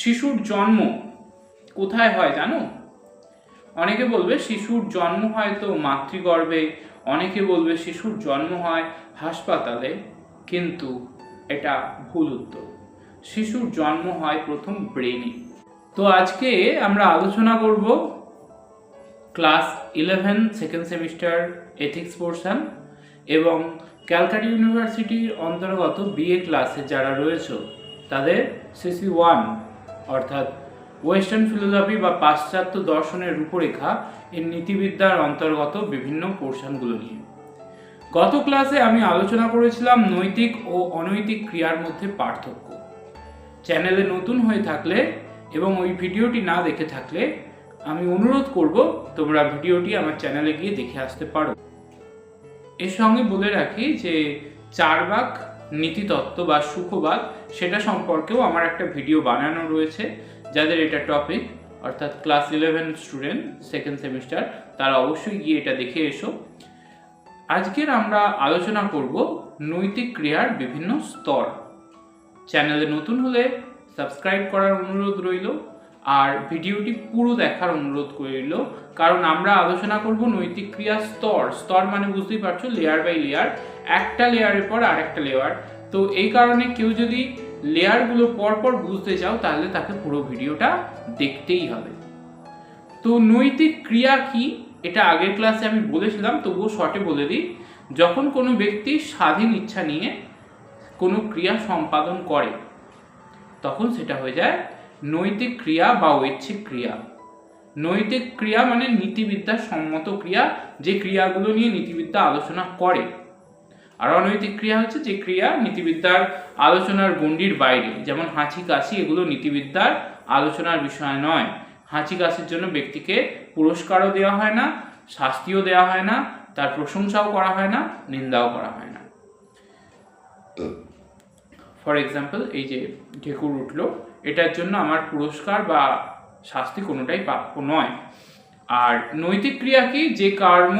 শিশুর জন্ম কোথায় হয় জানো? অনেকে বলবে শিশুর জন্ম হয় তো মাতৃগর্ভে, অনেকে বলবে শিশুর জন্ম হয় হাসপাতালে, কিন্তু এটা ভুল উত্তর। শিশুর জন্ম হয় প্রথম ব্রেনে তো আজকে আমরা আলোচনা করব class eleven second semester ethics portion এবং ক্যালকাটা ইউনিভার্সিটির অন্তর্গত বিএ ক্লাসে যারা রয়েছে, তাদের সিসি ওয়ান অর্থাৎ ওয়েস্টার্ন ফিলোসফি বা পাশ্চাত্য দর্শনের রূপরেখা এর নীতিবিদ্যার অন্তর্গত বিভিন্ন পোর্শনগুলো নিয়ে। গত ক্লাসে আমি আলোচনা করেছিলাম নৈতিক ও অনৈতিক ক্রিয়ার মধ্যে পার্থক্য। চ্যানেলে নতুন হয়ে থাকলে এবং ওই ভিডিওটি না দেখে থাকলে আমি অনুরোধ করব তোমরা ভিডিওটি আমার চ্যানেলে গিয়ে দেখে আসতে পারো। এর সঙ্গে বলে রাখি যে চারবাক নীতিতত্ত্ব বা সুখবাদ, সেটা সম্পর্কেও আমার একটা ভিডিও বানানো রয়েছে, যাদের এটা টপিক অর্থাৎ class eleven student second semester তারা অবশ্যই গিয়ে এটা দেখে এসো। আজকের আমরা আলোচনা করব নৈতিক ক্রিয়ার বিভিন্ন স্তর। চ্যানেলে নতুন হলে সাবস্ক্রাইব করার অনুরোধ রইল, আর ভিডিওটি পুরো দেখার অনুরোধ রইল, কারণ আমরা আলোচনা করব নৈতিক ক্রিয়া স্তর। স্তর মানে বুঝতেই পারছ লেয়ার বাই লেয়ার একটা লেয়ারের পর আরেকটা লেয়ার। তো এই কারণে কেউ যদি লেয়ারগুলো পরপর বুঝতে চাও, তাহলে তাকে পুরো ভিডিওটা দেখতেই হবে। তো নৈতিক ক্রিয়া কি? এটা আগের ক্লাসে আমি বলেছিলাম, তবুও শর্টে বলে দিই। যখন কোনো ব্যক্তি স্বাধীন ইচ্ছা নিয়ে কোনো ক্রিয়া সম্পাদন করে, তখন সেটা হয়ে যায় নৈতিক ক্রিয়া বা ঐচ্ছিক ক্রিয়া। নৈতিক ক্রিয়া মানে নীতিবিদ্যার সম্মত ক্রিয়া, যে ক্রিয়াগুলো নিয়ে নীতিবিদ্যা আলোচনা করে। আর অনৈতিক ক্রিয়া হচ্ছে যে ক্রিয়া নীতিবিদ্যার আলোচনার গণ্ডির বাইরে। যেমন হাঁচি, কাশি, এগুলো নীতিবিদ্যার আলোচনার বিষয় নয়। হাঁচি, কাশির জন্য ব্যক্তিকে পুরস্কারও দেওয়া হয় না, শাস্তিও দেওয়া হয় না, তার প্রশংসাও করা হয় না, নিন্দাও করা হয় না। ফর এক্সাম্পল এই যে ঢেকুর উঠল, এটার জন্য আমার পুরস্কার বা শাস্তি কোনোটাই প্রাপ্য নয়। আর নৈতিক ক্রিয়া কি? যে কর্ম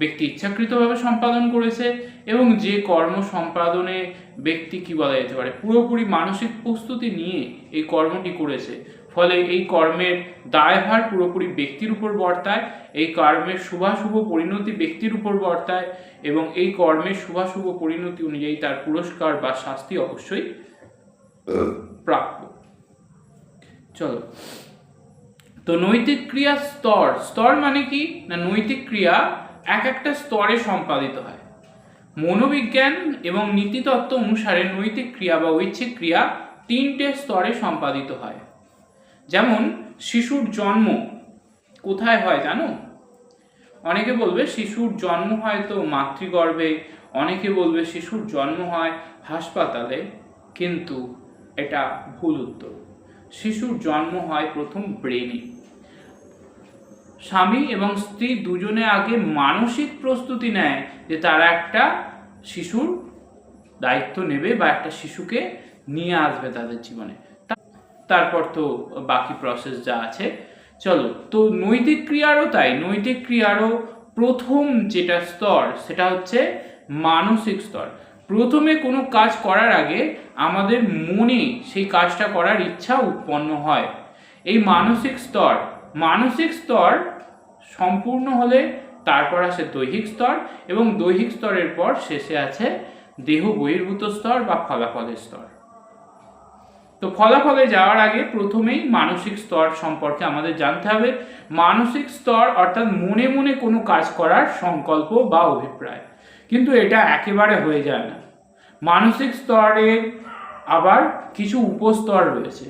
ব্যক্তি ইচ্ছাকৃতভাবে সম্পাদন করেছে এবং যে কর্ম সম্পাদনে ব্যক্তি কি বলা যেতে পারে? পুরোপুরি মানসিক প্রস্তুতি নিয়ে এই কর্মটি করেছে। ফলে এই কর্মের দায়ভার পুরোপুরি ব্যক্তির উপর বর্তায়, এই কর্মের শুভাশুভ পরিণতি ব্যক্তির উপর বর্তায় এবং এই কর্মের শুভাশুভ পরিণতি অনুযায়ী তার পুরস্কার বা শাস্তি অবশ্যই প্রাপ্য। চলো। তো নৈতিক ক্রিয়া স্তর। স্তর মানে কি? না, নৈতিক ক্রিয়া এক একটা স্তরে সম্পাদিত হয়। মনোবিজ্ঞান এবং নীতিতত্ত্ব অনুসারে নৈতিক ক্রিয়া বা ঐচ্ছিক ক্রিয়া তিনটে স্তরে সম্পাদিত হয়। যেমন, শিশুর জন্ম কোথায় হয় জানো? অনেকে বলবে শিশুর জন্ম হয় তো মাতৃগর্ভে, অনেকে বলবে শিশুর জন্ম হয় হাসপাতালে, কিন্তু এটা ভুল উত্তর। শিশুর জন্ম হয় প্রথম ব্রেনে স্বামী এবং স্ত্রী দুজনে আগে মানসিক প্রস্তুতি নেয় যে তারা একটা শিশুর দায়িত্ব নেবে বা একটা শিশুকে নিয়ে আসবে তাদের জীবনে। তারপর তো বাকি প্রসেস যা আছে। চলো, তো নৈতিক ক্রিয়ারও তাই। নৈতিক ক্রিয়ারও প্রথম যেটা স্তর, সেটা হচ্ছে মানসিক স্তর। প্রথমে কোনো কাজ করার আগে আমাদের মনে সেই কাজটা করার ইচ্ছা উৎপন্ন হয়। এই মানসিক স্তর মানসিক স্তর সম্পূর্ণ হলে, তারপর আসে দৈহিক স্তর এবং দৈহিক স্তরের পর শেষে আছে দেহ বহির্ভূত স্তর বা ফলাফলের স্তর। তো ফলাফলে যাওয়ার আগে প্রথমেই মানসিক স্তর সম্পর্কে আমাদের জানতে হবে। মানসিক স্তর অর্থাৎ মনে মনে কোনো কাজ করার সংকল্প বা অভিপ্রায়। কিন্তু এটা একেবারে হয়ে যায় না। মানসিক স্তরের আবার কিছু উপস্তর রয়েছে।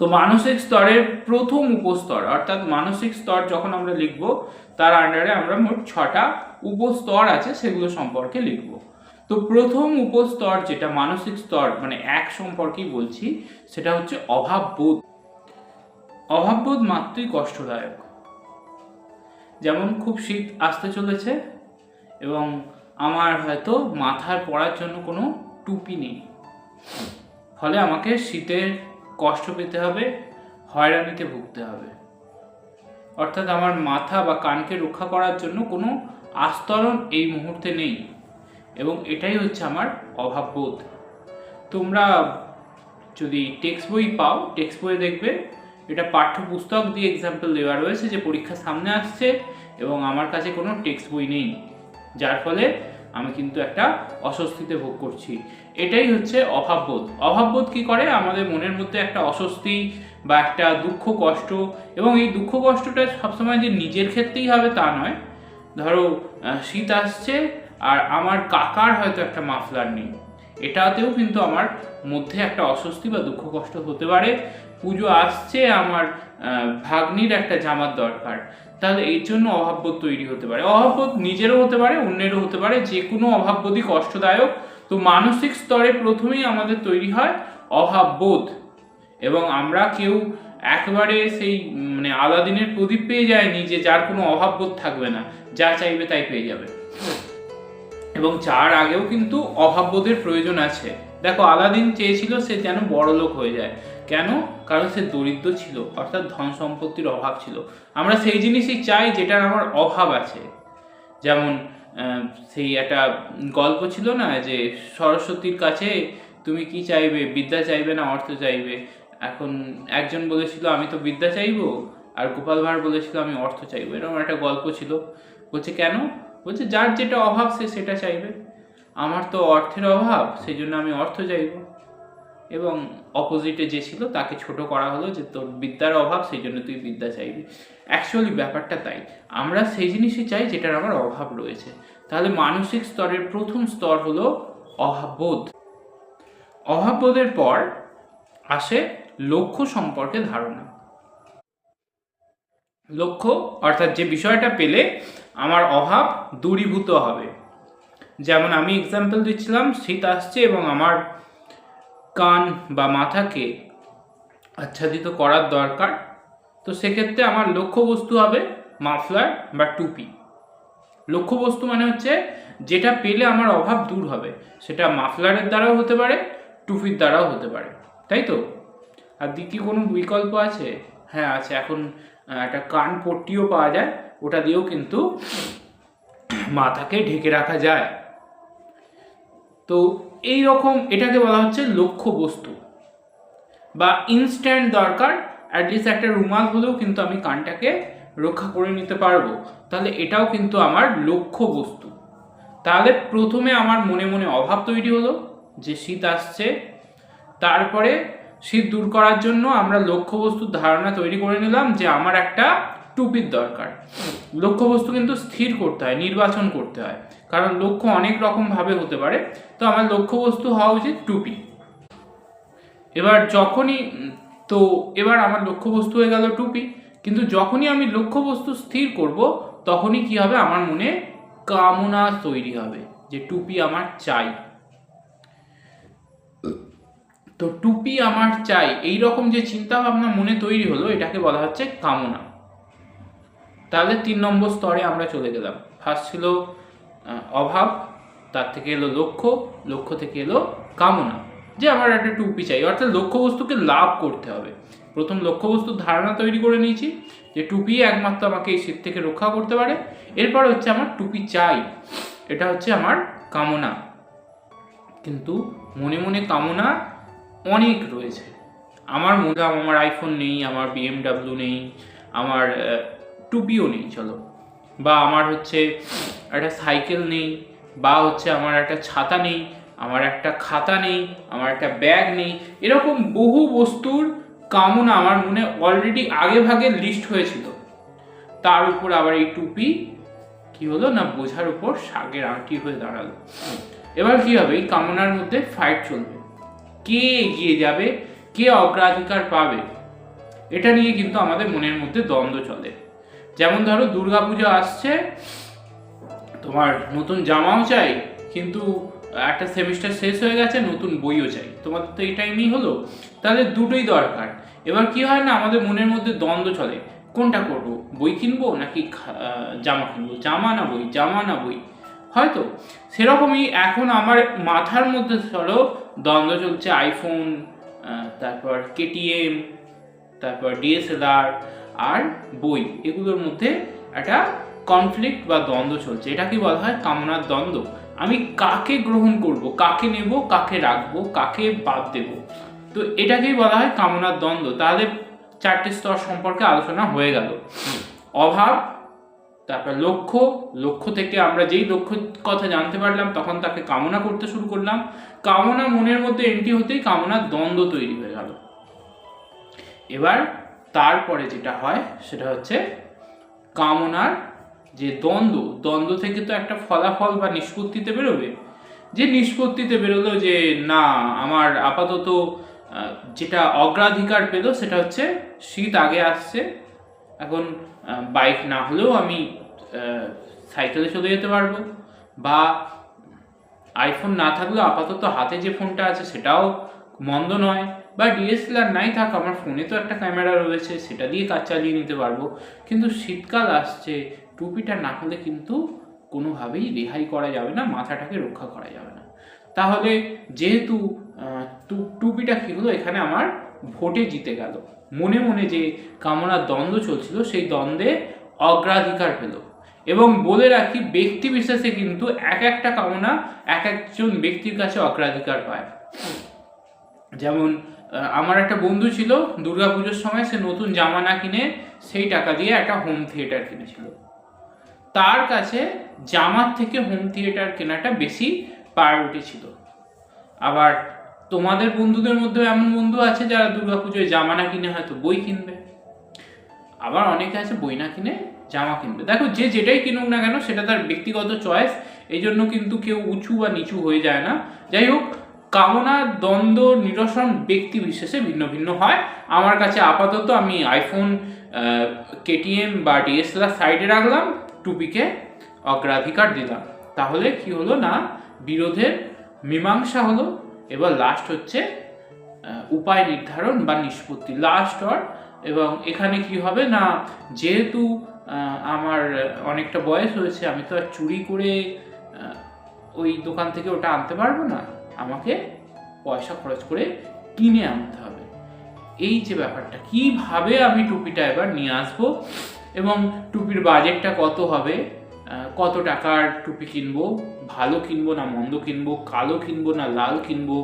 তো মানসিক স্তরের প্রথম উপস্তর, অর্থাৎ মানসিক স্তর যখন আমরা লিখব, তার আন্ডারে আমরা মোট ছটা উপস্তর আছে সেগুলো সম্পর্কে লিখব। তো প্রথম উপস্তর যেটা মানসিক স্তর মানে এক সম্পর্কেই বলছি, সেটা হচ্ছে অভাববোধ। অভাববোধ মাত্রই কষ্টদায়ক। যেমন খুব শীত আসতে চলেছে এবং আমার হয়তো মাথায় পড়ার জন্য কোনো টুপি নেই। ফলে আমাকে শীতের কষ্ট পেতে হবে, হয়রানিতে ভুগতে হবে। অর্থাৎ আমার মাথা বা কানকে রক্ষা করার জন্য কোনো আস্তরণ এই মুহূর্তে নেই এবং এটাই হচ্ছে আমার অভাববোধ। তোমরা যদি টেক্সট বই পাও, টেক্সট বইয়ে দেখবে এটা পাঠ্যপুস্তক দিয়ে এক্সাম্পল দেওয়া রয়েছে যে পরীক্ষা সামনে আসছে এবং আমার কাছে কোনো টেক্সট বই নেই। যার ফলে আমি কিন্তু একটা অস্বস্তিতে ভোগ করছি। এটাই হচ্ছে অভাববোধ। অভাববোধ কি করে? আমাদের মনের মধ্যে একটা অস্বস্তি বা একটা দুঃখ, কষ্ট এবং এই দুঃখ, কষ্টটা সবসময় যে নিজের ক্ষেত্রেই হবে তা নয়। ধরো শীত আসছে আর আমার কাকার হয়তো একটা মাফলার নেই। এটাতেও কিন্তু আমার মধ্যে একটা অস্বস্তি বা দুঃখ, কষ্ট হতে পারে। পুজো আসছে, আমার ভাগ্নির একটা জামার দরকার। তাহলে এর জন্য অভাববোধ তৈরি হতে পারে। অভাববোধ নিজেরও হতে পারে, অন্যেরও হতে পারে, যে কোনো অভাববোধই কষ্টদায়ক। তো মানসিক স্তরে প্রথমেই আমাদের তৈরি হয় অভাববোধ। এবং আমরা কেউ একবারে সেই মানে আলাদিনের প্রদীপ পেয়ে যায়নি যে যার কোনো অভাববোধ থাকবে না, যা চাইবে তাই পেয়ে যাবে। এবং চার আগেও কিন্তু অভাববোধের প্রয়োজন আছে। দেখো, আলাদিন চেয়েছিল সে যেন বড় লোক হয়ে যায়। কেন? কারণ সে দরিদ্র ছিল, অর্থাৎ ধন সম্পত্তির অভাব ছিল। আমরা সেই জিনিসই চাই যেটার আমার অভাব আছে। যেমন সেই একটা গল্প ছিল না যে সরস্বতীর কাছে তুমি কি চাইবে? বিদ্যা চাইবে না অর্থ চাইবে? এখন একজন বলেছিল, আমি তো বিদ্যা চাইব। আর গোপাল ভাঁড় বলেছিল, আমি অর্থ চাইব। এরকম একটা গল্প ছিল। বলছে, কেন? বলছে, যার যেটা অভাব সে সেটা চাইবে। আমার তো অর্থের অভাব সেই জন্য আমি অর্থ চাইব। এবং অপোজিটে যে ছিল তাকে ছোট করা হলো যে তোর বিদ্যার অভাব, সেই জন্য তুই বিদ্যা চাইবি। অ্যাকচুয়ালি ব্যাপারটা তাই। আমরা সেই জিনিসই চাই যেটার আমার অভাব রয়েছে। তাহলে মানসিক স্তরের প্রথম স্তর হলো অভাববোধ। অভাববোধের পর আসে লক্ষ্য সম্পর্কে ধারণা। লক্ষ্য অর্থাৎ যে বিষয়টা পেলে আমার অভাব দূরীভূত হবে। যেমন আমি এক্সাম্পল দিচ্ছিলাম, শীত আসছে এবং আমার কান বা মাথাকে আচ্ছাদিত করার দরকার। তো সেক্ষেত্রে আমার লক্ষ্যবস্তু হবে মাফলার বা টুপি। লক্ষ্যবস্তু মানে হচ্ছে যেটা পেলে আমার অভাব দূর হবে। সেটা মাফলারের দ্বারাও হতে পারে, টুপির দ্বারাও হতে পারে। তাই তো? আর কি কোনো বিকল্প আছে? হ্যাঁ আছে। এখন একটা কান পট্টিও পাওয়া যায়। ওটা দিয়েও কিন্তু মাথাকে ঢেকে রাখা যায়। তো এই রকম এটাকে বলা হচ্ছে লক্ষ্য বস্তু। বা ইনস্ট্যান্ট দরকার অ্যাটলিস্ট একটা রুমাল হলেও কিন্তু আমি কানটাকে রক্ষা করে নিতে পারব। তাহলে এটাও কিন্তু আমার লক্ষ্য বস্তু। তাহলে প্রথমে আমার মনে মনে অভাব তৈরি হলো যে শীত আসছে। তারপরে শীত দূর করার জন্য আমরা লক্ষ্যবস্তুর ধারণা তৈরি করে নিলাম যে আমার একটা টুপির দরকার। লক্ষ্যবস্তু কিন্তু স্থির করতে হয়, নির্বাচন করতে হয়। কারণ লক্ষ্য অনেক রকমভাবে হতে পারে। তো আমার লক্ষ্যবস্তু হওয়া উচিত টুপি। এবার যখনই, তো এবার আমার লক্ষ্যবস্তু হয়ে গেল টুপি, কিন্তু যখনই আমি লক্ষ্যবস্তু স্থির করব, তখনই কি হবে? আমার মনে কামনা তৈরি হবে যে টুপি আমার চাই। তো টুপি আমার চাই, এই রকম যে চিন্তা ভাবনা মনে তৈরি হলো, এটাকে বলা হচ্ছে কামনা। তাহলে তিন নম্বর স্তরে আমরা চলে গেলাম। ফার্স্ট ছিল অভাব, তার থেকে এলো লক্ষ্য লক্ষ্য থেকে এলো কামনা। যে আমার একটা টুপি চাই, অর্থাৎ লক্ষ্যবস্তুকে লাভ করতে হবে। প্রথম লক্ষ্যবস্তুর ধারণা তৈরি করে নিয়েছি, যে টুপি একমাত্র আমাকে এই শীত থেকে রক্ষা করতে পারে। এরপর হচ্ছে আমার টুপি চাই, এটা হচ্ছে আমার কামনা। কিন্তু মনে মনে কামনা অনেক রয়েছে। আমার মনে আমার আইফোন নেই, আমার বিএমডাব্লিউ নেই, আমার টুপিও নেই, চলো। বা আমার হচ্ছে একটা সাইকেল নেই, বা হচ্ছে আমার একটা ছাতা নেই, আমার একটা খাতা নেই, আমার একটা ব্যাগ নেই, এরকম বহু বস্তুর কামনা আমার মনে অলরেডি আগে ভাগে লিস্ট হয়েছিল। তার উপর আবার এই টুপি, কি হলো না বোঝার উপর শাকের আংটি হয়ে দাঁড়াল। এবার কি হবে? এই কামনার মধ্যে ফাইট চলবে। কে এগিয়ে যাবে? কে অগ্রাধিকার পাবে? এটা নিয়ে কিন্তু আমাদের মনের মধ্যে দ্বন্দ্ব চলে। যেমন ধরো দুর্গাপুজো আসছে, তোমার নতুন জামাও চাই, কিন্তু একটা সেমিস্টার শেষ হয়ে গেছে, নতুন বইও চাই। তোমাদের তো এই টাইমই হলো। তাহলে দুটোই দরকার। এবার কি হয় না, আমাদের মনের মধ্যে দ্বন্দ্ব চলে। কোনটা করব? বই কিনবো নাকি জামা কিনবো? জামা না বই? জামা না বই? হয়তো। সেরকমই এখন আমার মাথার মধ্যে ধরো দ্বন্দ্ব চলছে আইফোন তারপর কেটিএম তারপর ডিএসএলআর আর বই, এগুলোর মধ্যে একটা কনফ্লিক্ট বা দ্বন্দ্ব চলছে। এটাকে বলা হয়? কামনার দ্বন্দ্ব। আমি কাকে গ্রহণ করব? কাকে নেব? কাকে রাখব? কাকে বাদ দেব? তো এটাকেই বলা হয় কামনার দ্বন্দ্ব। তাহলে চারটে স্তর সম্পর্কে আলোচনা হয়ে গেল। অভাব, তারপর লক্ষ্য। লক্ষ্য থেকে আমরা যেই লক্ষ্যের কথা জানতে পারলাম, তখন তাকে কামনা করতে শুরু করলাম। কামনা মনের মধ্যে এন্ট্রি হতেই কামনার দ্বন্দ্ব তৈরি হয়ে গেল। এবার তারপরে যেটা হয়, সেটা হচ্ছে কামনার যে দ্বন্দ্ব দ্বন্দ্ব থেকে তো একটা ফলাফল বা নিষ্পত্তিতে বেরোবে। যে নিষ্পত্তিতে বেরোলো যে, না, আমার আপাতত যেটা অগ্রাধিকার পেল, সেটা হচ্ছে শীত আগে আসছে। এখন বাইক না হলেও আমি সাইকেলে চলে যেতে পারব। বা, আইফোন না থাকলেও আপাতত হাতে যে ফোনটা আছে, সেটাও মন্দ নয়। বা ডিএসএলআর নাই থাক, আমার ফোনে তো একটা ক্যামেরা রয়েছে, সেটা দিয়ে কাজ চালিয়ে নিতে পারব। কিন্তু শীতকাল আসছে, টুপিটা না হলে কিন্তু কোনোভাবেই রেহাই করা যাবে না, মাথাটাকে রক্ষা করা যাবে না। তাহলে যেহেতু টুপিটা কী হলো, এখানে আমার ভোটে জিতে গেল। মনে মনে যে কামনার দ্বন্দ্ব চলছিল, সেই দ্বন্দ্বে অগ্রাধিকার পেল। এবং বলে রাখি, ব্যক্তি বিশেষে কিন্তু এক একটা কামনা এক একজন ব্যক্তির কাছে অগ্রাধিকার পায়। যেমন আমার একটা বন্ধু ছিল দুর্গা পুজোর সময় সে নতুন জামা না কিনে সেই টাকা দিয়ে একটা হোম থিয়েটার কিনেছিল। তার কাছে জামার থেকে হোম থিয়েটার কেনাটা বেশি প্রায়োরিটি ছিল। আবার তোমাদের বন্ধুদের মধ্যে এমন বন্ধু আছে যারা দুর্গাপুজোয় জামা না কিনে হয়তো বই কিনবে। আবার অনেকে আছে বই না কিনে জামা কিনবে। দেখো, যে যেটাই কিনুক না কেন, সেটা তার ব্যক্তিগত চয়েস এই জন্য কিন্তু কেউ উঁচু বা নিচু হয়ে যায় না। যাই হোক কামনা, দ্বন্দ্ব, নিরসন, ব্যক্তি বিশেষে ভিন্ন ভিন্ন হয়। আমার কাছে আপাতত আমি আইফোন কেটিএম বা ডিএসএলআর সাইডে রাখলাম, টুপিকে অগ্রাধিকার দিলাম। তাহলে কি হলো না, বিরোধের মীমাংসা হলো, এবার লাস্ট হচ্ছে উপায় নির্ধারণ বা নিষ্পত্তি। লাস্ট অর এবং এখানে কি হবে না, যেহেতু আমার অনেকটা বয়স হয়েছে, আমি তো আর চুরি করে ওই দোকান থেকে ওটা আনতে পারব না? আমাকে পয়সা খরচ করে কিনে আনতে হবে। এই যে ব্যাপারটা, কীভাবে আমি টুপিটা এবার নিয়ে আসব এবং টুপির বাজেটটা কত হবে কত টাকার টুপি কিনবো, ভালো কিনবো না মন্দ কিনবো, কালো কিনবো না লাল কিনবো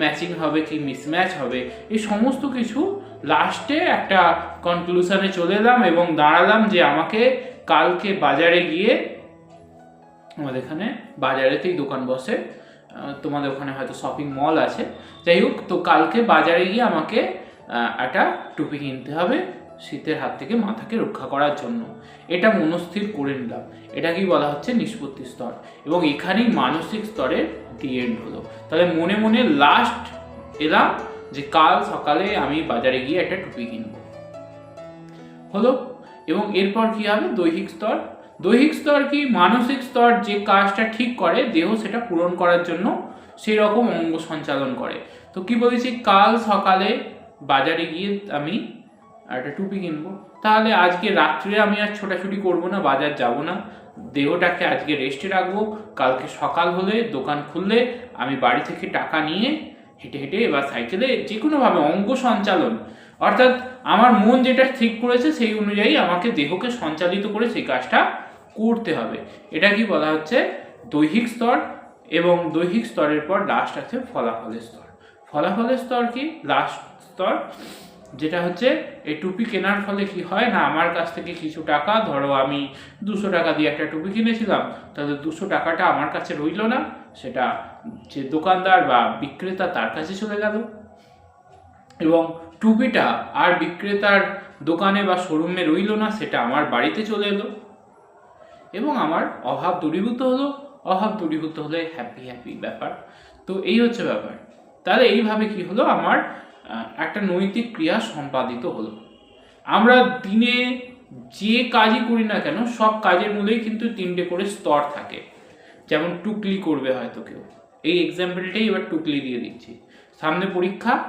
ম্যাচিং হবে কি মিসম্যাচ হবে, এই সমস্ত কিছু লাস্টে একটা কনক্লুশনে চলে এলাম এবং দাঁড়ালাম যে আমাকে কালকে বাজারে গিয়ে আমাদের এখানে বাজারেতেই দোকান বসে তোমাদের ওখানে হয়তো শপিং মল আছে। যাই হোক, তো কালকে বাজারে গিয়ে আমাকে একটা টুপি কিনতে হবে শীতের হাত থেকে মাথাকে রক্ষা করার জন্য। এটা মনস্থির করে নিলাম। এটাকেই বলা হচ্ছে? নিষ্পত্তি স্তর। এবং এখানেই মানসিক স্তরের দি এন্ড হলো। তাহলে মনে মনে লাস্ট এলাম যে কাল সকালে আমি বাজারে গিয়ে একটা টুপি কিনবো। হলো? এবং এরপর কি হবে? দৈহিক স্তর দৈহিক স্তর কি? মানসিক স্তর যে কাজটা ঠিক করে, দেহ সেটা পূরণ করার জন্য সেই রকম অঙ্গ সঞ্চালন করে। তো কি বলেছি? কাল সকালে বাজারে গিয়ে আমি একটা টুপি কিনবো। তাহলে আজকে রাত্রে আমি আর ছোটাছুটি করব না, বাজার যাব না। দেহটাকে আজকে রেস্টে রাখব। কালকে সকাল হলে দোকান খুললে আমি বাড়ি থেকে টাকা নিয়ে হেঁটে হেঁটে বা সাইকেলে যে কোনোভাবে অঙ্গ সঞ্চালন। অর্থাৎ আমার মন যেটা ঠিক করেছে সেই অনুযায়ী আমাকে দেহকে সঞ্চালিত করে সেই কাজটা করতে হবে। এটা কি বলা হচ্ছে? দৈহিক স্তর এবং দৈহিক স্তরের পর লাস্ট আছে ফলাফলের স্তর। ফলাফলের স্তর কি? লাস্ট স্তর, যেটা হচ্ছে এই টুপি কেনার ফলে কি হয় না, আমার কাছ থেকে কিছু টাকা, ধরো আমি দুশো টাকা দিয়ে একটা টুপি কিনেছিলাম, তাহলে দুশো টাকাটা আমার কাছে রইল না, সেটা যে দোকানদার বা বিক্রেতা তার কাছে চলে গেল। এবং টুপিটা আর বিক্রেতার দোকানে বা শোরুমে রইল না, সেটা আমার বাড়িতে চলে এলো। এবং আমার অভাব দূরীভূত হলো, অভাব দূরীভূত হলে হ্যাপি হ্যাপি ব্যাপার। তো এই হচ্ছে ব্যাপার। তাহলে এইভাবে কি হলো? আমার একটা নৈতিক ক্রিয়া সম্পাদিত হলো। আমরা দিনে যে কাজই করি না কেন, সব কাজের মূলেই কিন্তু তিনটে করে স্তর থাকে। যেমন টুকলি করবে হয়তো কেউ। এই এক্সাম্পলটাই এবার টুকলি দিয়ে দিচ্ছি। সামনে পরীক্ষা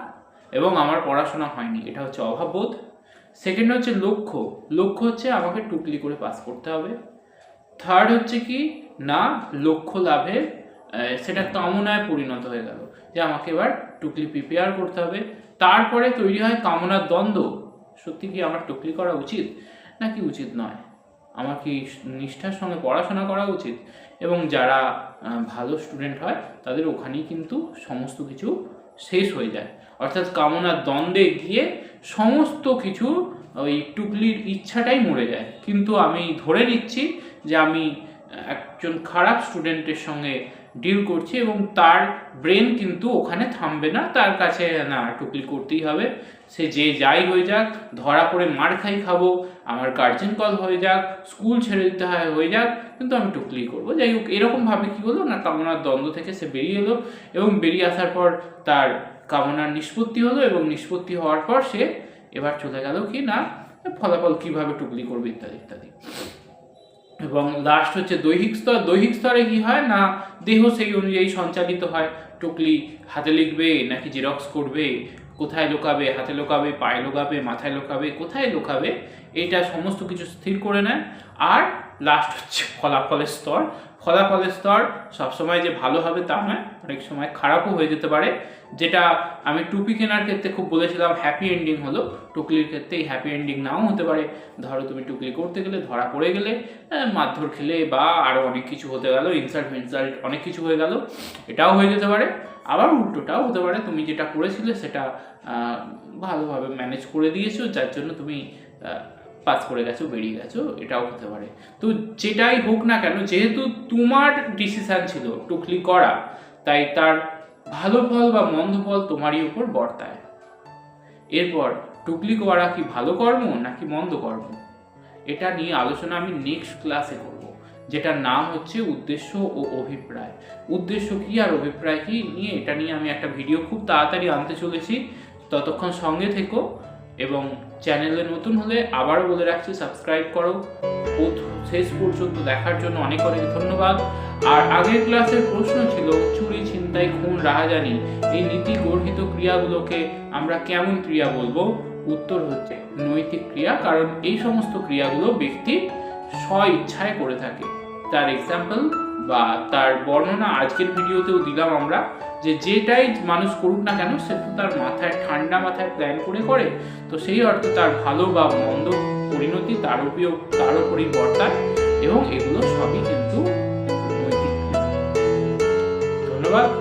এবং আমার পড়াশোনা হয়নি, এটা হচ্ছে অভাববোধ। সেকেন্ড হচ্ছে লক্ষ্য। লক্ষ্য হচ্ছে আমাকে টুকলি করে পাস করতে হবে। থার্ড হচ্ছে কি? না, লক্ষ্য লাভে সেটা কামনায় পরিণত হয়ে গেল। যে আমাকে এবার টুকলি প্রিপেয়ার করতে হবে। তারপরে তৈরি হয় কামনার দ্বন্দ্ব। সত্যি কি আমার টুকলি করা উচিত? নাকি উচিত নয়? আমার কি নিষ্ঠার সঙ্গে পড়াশোনা করা উচিত? এবং যারা ভালো স্টুডেন্ট হয়, তাদের ওখানেই কিন্তু সমস্ত কিছু শেষ হয়ে যায়। অর্থাৎ কামনার দ্বন্দ্বে গিয়ে সমস্ত কিছু ওই টুকলির ইচ্ছাটাই মরে যায়। কিন্তু আমি ধরে নিচ্ছি যে আমি একজন খারাপ স্টুডেন্টের সঙ্গে ডিল করছি এবং তার ব্রেন কিন্তু ওখানে থামবে না, তার কাছে না, টুকলি করতেই হবে। সে যে যাই হয়ে যাক, ধরা পড়ে মার খাই খাব, আমার গার্জেন কল হয়ে যাক স্কুল ছেড়ে দিতে হয়, হয়ে যাক, কিন্তু আমি টুকলি করব। যাই হোক এরকমভাবে কী হলো না, কামনার দ্বন্দ্ব থেকে সে বেরিয়ে এলো এবং বেরিয়ে আসার পর তার কামনার নিষ্পত্তি হলো এবং নিষ্পত্তি হওয়ার পর সে এবার চলে গেল কি না, ফলাফল কীভাবে টুকলি করবে ইত্যাদি ইত্যাদি। এবং লাস্ট হচ্ছে দৈহিক স্তর। দৈহিক স্তরে কি হয় না, দেহ সেই অনুযায়ী সঞ্চালিত হয়। টুকলি হাতে লিখবে, নাকি জেরক্স করবে, কোথায় লোকাবে, হাতে লোকাবে, পায়ে লোকাবে, মাথায় লোকাবে, কোথায় লোকাবে, এটা সমস্ত কিছু স্থির করে নেয়। আর লাস্ট হচ্ছে ফলাফলের স্তর। ফলাফলের স্তর সবসময় যে ভালো হবে তা নয়, অনেক সময় খারাপও হয়ে যেতে পারে। যেটা আমি টুপি কেনার ক্ষেত্রে খুব বলেছিলাম হ্যাপি এন্ডিং হলো। টুকলির ক্ষেত্রে এই হ্যাপি এন্ডিং নাও হতে পারে। ধরো তুমি টুকলি করতে গেলে, ধরা পড়ে গেলে মারধর খেলে বা আরও অনেক কিছু হতে গেল ইনসাল্ট ফিনসাল্ট অনেক কিছু হয়ে গেল, এটাও হয়ে যেতে পারে। আবার উল্টোটাও হতে পারে, তুমি যেটা করেছিলে সেটা ভালোভাবে ম্যানেজ করে দিয়েছ, যার জন্য তুমি পাস করে গেছো, বেরিয়ে গেছো, এটাও হতে পারে। তো যেটাই হোক না কেন, যেহেতু তোমার ডিসিশন ছিল টুকলি করা, তাই তার ভালো ফল বা মন্দ ফল তোমারই উপর বর্তায়। এরপর টুকলি করা কি ভালো কর্ম নাকি মন্দ কর্ম? এটা নিয়ে আলোচনা আমি নেক্সট ক্লাসে করব, যেটার নাম হচ্ছে উদ্দেশ্য ও অভিপ্রায়। উদ্দেশ্য কি আর অভিপ্রায় কি নিয়ে এটা নিয়ে আমি একটা ভিডিও খুব তাড়াতাড়ি আনতে চলেছি। ততক্ষণ সঙ্গে থেকো এবং চ্যানেলে নতুন হলে আবারও বলে রাখছি, সাবস্ক্রাইব করো। শেষ পর্যন্ত দেখার জন্য অনেক অনেক ধন্যবাদ। আর আগের ক্লাসের প্রশ্ন ছিল, চুরি, ছিনতাই, খুন, রাহাজানি, এই নীতি গর্হিত ক্রিয়াগুলোকে আমরা কেমন ক্রিয়া বলব? উত্তর হচ্ছে নৈতিক ক্রিয়া, কারণ এই সমস্ত ক্রিয়াগুলো ব্যক্তি স্ব ইচ্ছায় করে থাকে। তার এক্সাম্পল বা তার বর্ণনা আজকের ভিডিওতেও দিলাম আমরা। যে যেটাই মানুষ করুক না কেন, সে তো তার মাথায় ঠান্ডা মাথায় প্ল্যান করে করে, তো সেই অর্থে তার ভালো বা মন্দ পরিণতি, তার উপयोग তার উপরই বর্তায় এবং এগুলো সবই কিন্তু নৈতিক। ধন্যবাদ।